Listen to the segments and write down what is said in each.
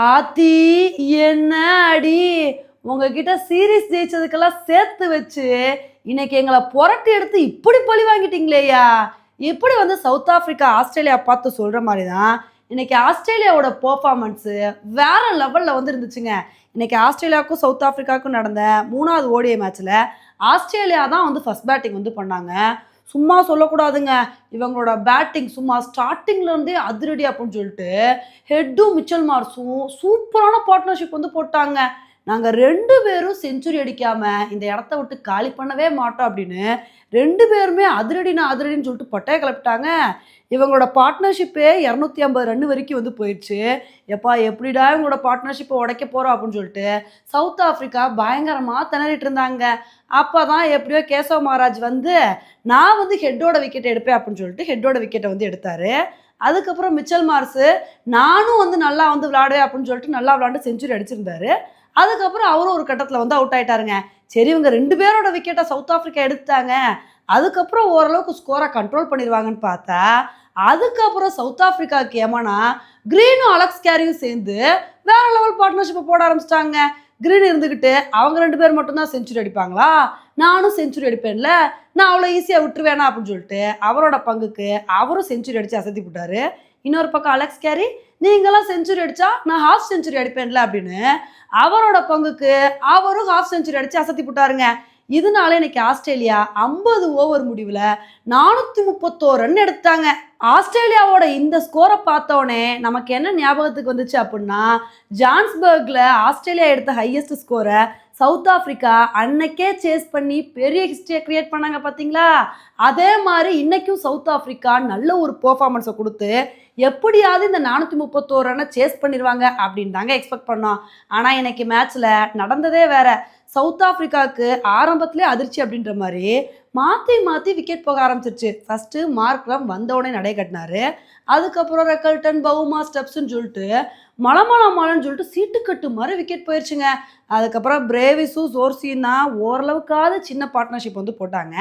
ஆத்தி என்ன அடி? உங்ககிட்ட சீரியஸ் ஜெயிச்சதுக்கெல்லாம் சேர்த்து வச்சு இன்னைக்கு எங்களை புரட்டி எடுத்து இப்படி பழி வாங்கிட்டீங்களேயா இப்படி வந்து சவுத் ஆப்பிரிக்கா ஆஸ்திரேலியா பார்த்து சொல்கிற மாதிரி தான் இன்னைக்கு ஆஸ்திரேலியாவோட பர்ஃபார்மன்ஸு வேற லெவலில் வந்து இருந்துச்சுங்க இன்னைக்கு ஆஸ்திரேலியாவுக்கும் சவுத் ஆப்பிரிக்காவுக்கும் நடந்த மூணாவது ஓடிய மேட்ச்சில் ஆஸ்திரேலியா தான் வந்து ஃபஸ்ட் பேட்டிங் வந்து பண்ணாங்க. சும்மா சொல்லக்கூடாதுங்க. இவங்களோட பேட்டிங் சும்மா ஸ்டார்டிங்ல இருந்தே அதிரடி அப்படின்னு சொல்லிட்டு ஹெட்டும் மிச்சல் மார்ஸும் சூப்பரான பார்ட்னர்ஷிப் வந்து போட்டாங்க. நாங்கள் ரெண்டு பேரும் செஞ்சுரி அடிக்காமல் இந்த இடத்த விட்டு காலி பண்ணவே மாட்டோம் அப்படின்னு ரெண்டு பேருமே அதிரடினா அதிரடின்னு சொல்லிட்டு பட்டையை கிளப்பிட்டாங்க. இவங்களோட பார்ட்னர்ஷிப்பே இரநூத்தி ஐம்பது ரன் வரைக்கும் வந்து போயிடுச்சு. எப்பா எப்படிடா இவங்களோட பார்ட்னர்ஷிப்பை உடைக்க போகிறோம் அப்படின்னு சொல்லிட்டு சவுத் ஆஃப்ரிக்கா பயங்கரமாக திணறிட்டு இருந்தாங்க. அப்போ தான் எப்படியோ கேசவ் மகாராஜ் வந்து நான் வந்து ஹெட்டோட விக்கெட் எடுப்பேன் அப்படின்னு சொல்லிட்டு ஹெட்டோட விக்கெட்டை வந்து எடுத்தார். அதுக்கப்புறம் மிச்சல் மார்ஸு நானும் வந்து நல்லா வந்து விளாடுவேன் அப்படின்னு சொல்லிட்டு நல்லா விளாண்டு செஞ்சுரி அடிச்சிருந்தாரு. அதுக்கப்புறம் அவரும் ஒரு கட்டத்தில் வந்து அவுட் ஆயிட்டாருங்க. சரி இவங்க ரெண்டு பேரோட விக்கெட்டை சவுத் ஆஃப்ரிக்கா எடுத்தாங்க அதுக்கப்புறம் ஓரளவுக்கு ஸ்கோரை கண்ட்ரோல் பண்ணிடுவாங்கன்னு பார்த்தா அதுக்கப்புறம் சவுத் ஆஃப்ரிக்காவுக்கு ஏமானா கிரீனும் அலெக்ஸ் கேரியும் சேர்ந்து வேற லெவல் பார்ட்னர்ஷிப்பை போட ஆரம்பிச்சிட்டாங்க. கிரீன் இருந்துக்கிட்டு அவங்க ரெண்டு பேர் மட்டும்தான் செஞ்சுரி அடிப்பாங்களா? நானும் செஞ்சுரி அடிப்பேன்ல. நான் அவ்வளோ ஈஸியாக விட்டுருவேனா அப்படின்னு சொல்லிட்டு அவரோட பங்குக்கு அவரும் செஞ்சுரி அடித்து அசத்தி விட்டாரு. இன்னொரு பக்கம் அலெக்ஸ் கேரி நீங்களாம் செஞ்சுரி அடிச்சா நான் ஹாஃப் செஞ்சுரி அடிப்பேன்ல அப்படின்னு அவரோட பங்குக்கு அவரும் ஹாஃப் செஞ்சுரி அடிச்சு அசத்தி போட்டாருங்க. இதனால இன்னைக்கு ஆஸ்திரேலியா ஐம்பது ஓவர் முடிவில் நானூற்றி முப்பத்தோரு ரன் எடுத்தாங்க. ஆஸ்திரேலியாவோட இந்த ஸ்கோரை பார்த்தோன்னே நமக்கு என்ன ஞாபகத்துக்கு வந்துச்சு அப்படின்னா ஜான்ஸ்பர்க்ல ஆஸ்திரேலியா எடுத்த ஹையஸ்ட் ஸ்கோரை சவுத் ஆஃப்ரிக்கா அன்னைக்கே சேஸ் பண்ணி பெரிய ஹிஸ்ட்ரியை கிரியேட் பண்ணாங்க பார்த்தீங்களா அதே மாதிரி இன்னைக்கும் சவுத் ஆஃப்ரிக்கா நல்ல ஒரு பெர்ஃபார்மன்ஸை கொடுத்து எப்படியாவது இந்த நானூற்றி முப்பத்தோரு ரனை சேஸ் பண்ணிடுவாங்க அப்படின்னு தாங்க எக்ஸ்பெக்ட் பண்ணோம். ஆனால் இன்னைக்கு மேட்ச்சில் நடந்ததே வேறு. சவுத் ஆஃப்ரிக்காவுக்கு ஆரம்பத்திலே அதிர்ச்சி அப்படின்ற மாதிரி மாற்றி மாற்றி விக்கெட் போக ஆரம்பிச்சிருச்சு. ஃபஸ்ட்டு மார்க்ரம் வந்தவுடனே நடை கட்டினாரு. அதுக்கப்புறம் ரெக்கல்டன் பவுமா ஸ்டெப்ஸ்ன்னு சொல்லிட்டு மலமல மலன்னு சொல்லிட்டு சீட்டுக்கட்டு மாதிரி விக்கெட் போயிடுச்சுங்க அதுக்கப்புறம் பிரேவிஸும் சோர்சியும் தான் ஓரளவுக்காவது சின்ன பார்ட்னர்ஷிப் வந்து போட்டாங்க.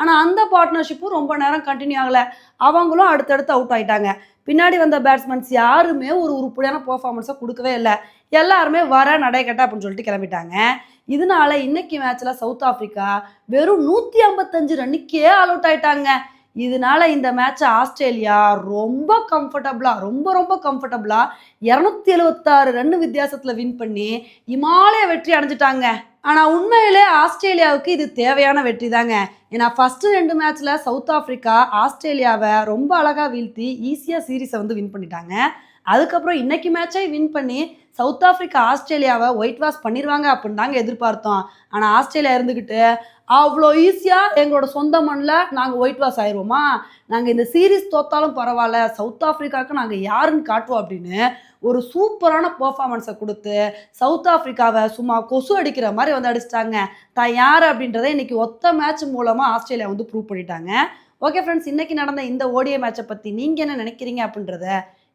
ஆனால் அந்த பார்ட்னர்ஷிப்பும் ரொம்ப நேரம் கண்டினியூ ஆகலை. அவங்களும் அடுத்தடுத்து அவுட் ஆகிட்டாங்க பின்னாடி வந்த பேட்ஸ்மேன்ஸ் யாருமே ஒரு உருப்படியான பர்ஃபார்மன்ஸை கொடுக்கவே இல்லை. எல்லாருமே வர நடைக்கட்ட அப்படின்னு சொல்லிட்டு கிளம்பிட்டாங்க. இதனால இன்னைக்கு மேட்ச்ல சவுத் ஆப்பிரிக்கா வெறும் நூற்றி ஐம்பத்தஞ்சு ரன்னுக்கே ஆல் அவுட் ஆயிட்டாங்க. இதனால இந்த மேட்சை ஆஸ்திரேலியா ரொம்ப கம்ஃபர்டபுளாக ரொம்ப ரொம்ப கம்ஃபர்டபுளாக இரநூத்தி எழுபத்தாறு ரன் வித்தியாசத்தில் வின் பண்ணி இமாலய வெற்றி அடைஞ்சிட்டாங்க. ஆனால் உண்மையிலே ஆஸ்திரேலியாவுக்கு இது தேவையான வெற்றி தாங்க. ஏன்னா ஃபஸ்ட்டு ரெண்டு மேட்ச்சில் சவுத் ஆஃப்ரிக்கா ஆஸ்திரேலியாவை ரொம்ப அழகாக வீழ்த்தி ஈஸியாக சீரீஸை வந்து வின் பண்ணிட்டாங்க. அதுக்கப்புறம் இன்னைக்கு மேட்சை வின் பண்ணி சவுத் ஆஃப்ரிக்கா ஆஸ்திரேலியாவை ஒயிட் வாஷ் பண்ணிடுவாங்க அப்படின்னு தாங்க எதிர்பார்த்தோம். ஆனால் ஆஸ்திரேலியா இருந்துக்கிட்டு அவ்வளோ ஈஸியாக எங்களோட சொந்த மண்ணில் நாங்கள் ஒயிட் வாஷ் ஆயிடுவோமா நாங்கள் இந்த சீரீஸ் தோத்தாலும் பரவாயில்ல சவுத் ஆப்பிரிக்காவுக்கு நாங்கள் யாருன்னு காட்டுவோம் அப்படின்னு ஒரு சூப்பரான பர்ஃபார்மன்ஸை கொடுத்து சவுத் ஆஃப்ரிக்காவை சும்மா கொசு அடிக்கிற மாதிரி வந்து அடிச்சிட்டாங்க. தான் யார் அப்படின்றத இன்னைக்கு ஒத்த மேட்ச் மூலமாக ஆஸ்திரேலியா வந்து ப்ரூவ் பண்ணிட்டாங்க. ஓகே ஃப்ரெண்ட்ஸ் இன்னைக்கு நடந்த இந்த ஓடிய மேட்சை பற்றி நீங்கள் என்ன நினைக்கிறீங்க அப்படின்றத